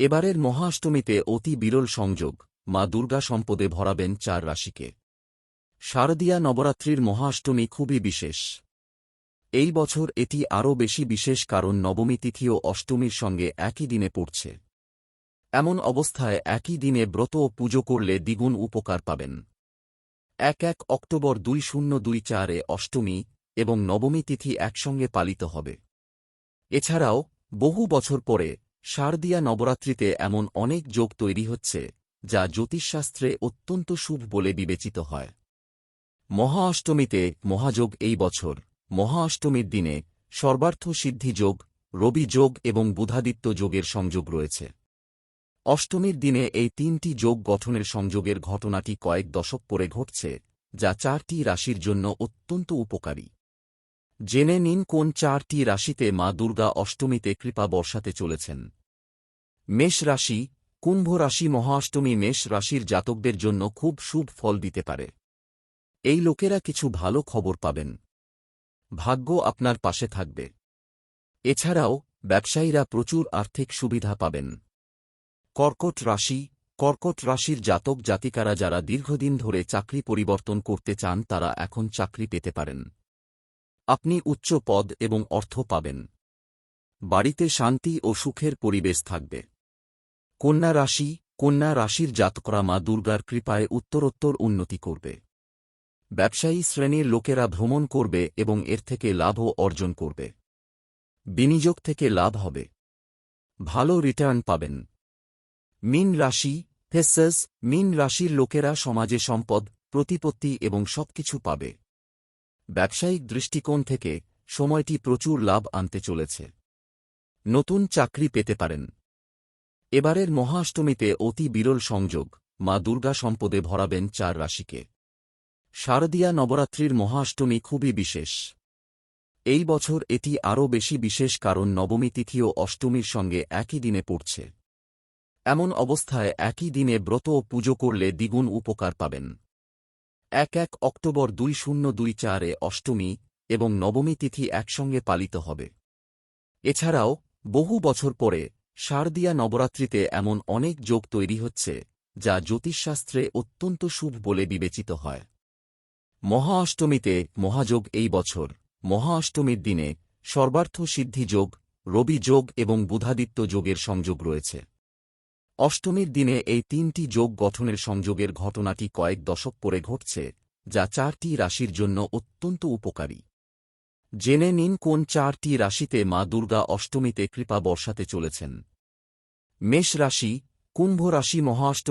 এবারের মহাষ্টমীতে অতি বিরল সংযোগ, মা দুর্গা সম্পদে ভরাবেন চার রাশিকে। শারদীয়া নবরাত্রির মহাষ্টমী খুবই বিশেষ। এই বছর এটি আরও বেশি বিশেষ কারণ নবমী তিথি ও অষ্টমীর সঙ্গে একই দিনে পড়ছে। এমন অবস্থায় একই দিনে ব্রত ও পুজো করলে দ্বিগুণ উপকার পাবেন। এক এক অক্টোবর দুই শূন্য দুই চারে অষ্টমী এবং নবমী তিথি একসঙ্গে পালিত হবে। এছাড়াও বহু বছর পরে শারদীয়া নবরাত্রিতে এমন অনেক যোগ তৈরি হচ্ছে, যা জ্যোতিষশাস্ত্রে অত্যন্ত শুভ বলে বিবেচিত হয়। মহা অষ্টমীতে মহাযোগ এই বছর। মহা অষ্টমীর দিনে সর্বার্থ সিদ্ধি যোগ, রবি যোগ এবং বুধাদিত্য যোগের সংযোগ রয়েছে। অষ্টমীর দিনে এই তিনটি যোগ গঠনের সংযোগের ঘটনাটি কয়েক দশক পরে ঘটছে, যা চারটি রাশির জন্য অত্যন্ত উপকারী। জেনে নিন কোন চারটি রাশিতে মা দুর্গা অষ্টমীতে কৃপা বর্ষাতে চলেছেন। মেষ রাশি, কুম্ভ রাশি মহাষ্টমী মেষ রাশির জাতকদের জন্য খুব শুভ ফল দিতে পারে। এই লোকেরা কিছু ভালো খবর পাবেন। ভাগ্য আপনার পাশে থাকবে। এছাড়াও, ব্যবসায়ীরা প্রচুর আর্থিক সুবিধা পাবেন। কর্কট রাশি, কর্কট রাশির জাতক জাতিকারা যারা দীর্ঘদিন ধরে চাকরি পরিবর্তন করতে চান তারা এখন চাকরি পেতে পারেন। আপনি উচ্চ পদ এবং অর্থ পাবেন। বাড়িতে শান্তি ও সুখের পরিবেশ থাকবে। কন্যা রাশি, কন্যা রাশির জাতকরা মা দুর্গার কৃপায় উত্তরোত্তর উন্নতি করবে। ব্যবসায়ী শ্রেণির লোকেরা ভ্রমণ করবে এবং এর থেকে লাভও অর্জন করবে। বিনিয়োগ থেকে লাভ হবে। ভালো রিটার্ন পাবেন। মিন রাশি, ফেসেস, মিন রাশির লোকেরা সমাজে সম্পদ, প্রতিপত্তি এবং সবকিছু পাবে। ব্যবসায়িক দৃষ্টিকোণ থেকে সময়টি প্রচুর লাভ আনতে চলেছে। নতুন চাকরি পেতে পারেন। এবারের মহাষ্টমীতে অতি বিরল সংযোগ, মা দুর্গা সম্পদে ভরাবেন চার রাশিকে। শারদীয়া নবরাত্রির মহাষ্টমী খুবই বিশেষ। এই বছর এটি আরও বেশি বিশেষ কারণ নবমী তিথি ও অষ্টমীর সঙ্গে একই দিনে পড়ছে। এমন অবস্থায় একই দিনে ব্রত ও পুজো করলে দ্বিগুণ উপকার পাবেন। এক এক অক্টোবর দুই শূন্য দুই চারে অষ্টমী এবং নবমী তিথি একসঙ্গে পালিত হবে। এছাড়াও, বহু বছর পরে শারদীয়া নবরাত্রিতে এমন অনেক যোগ তৈরি হচ্ছে, যা জ্যোতিষশাস্ত্রে অত্যন্ত শুভ বলে বিবেচিত হয়। মহা অষ্টমীতে মহাযোগ এই বছর। মহা অষ্টমীর দিনে সর্বার্থ সিদ্ধি যোগ, রবি যোগ এবং বুধাদিত্য যোগের সংযোগ রয়েছে। অষ্টমীর দিনে এই তিনটি যোগ গঠনের সংযোগের ঘটনাটি কয়েক দশক পরে ঘটছে, যা চারটি রাশির জন্য অত্যন্ত উপকারী। জেনে নিন কোন চারটি রাশিতে মা দুর্গা অষ্টমীতে কৃপা বর্ষাতে চলেছেন। মেষ রাশি, কুম্ভ রাশি মহাষ্টমী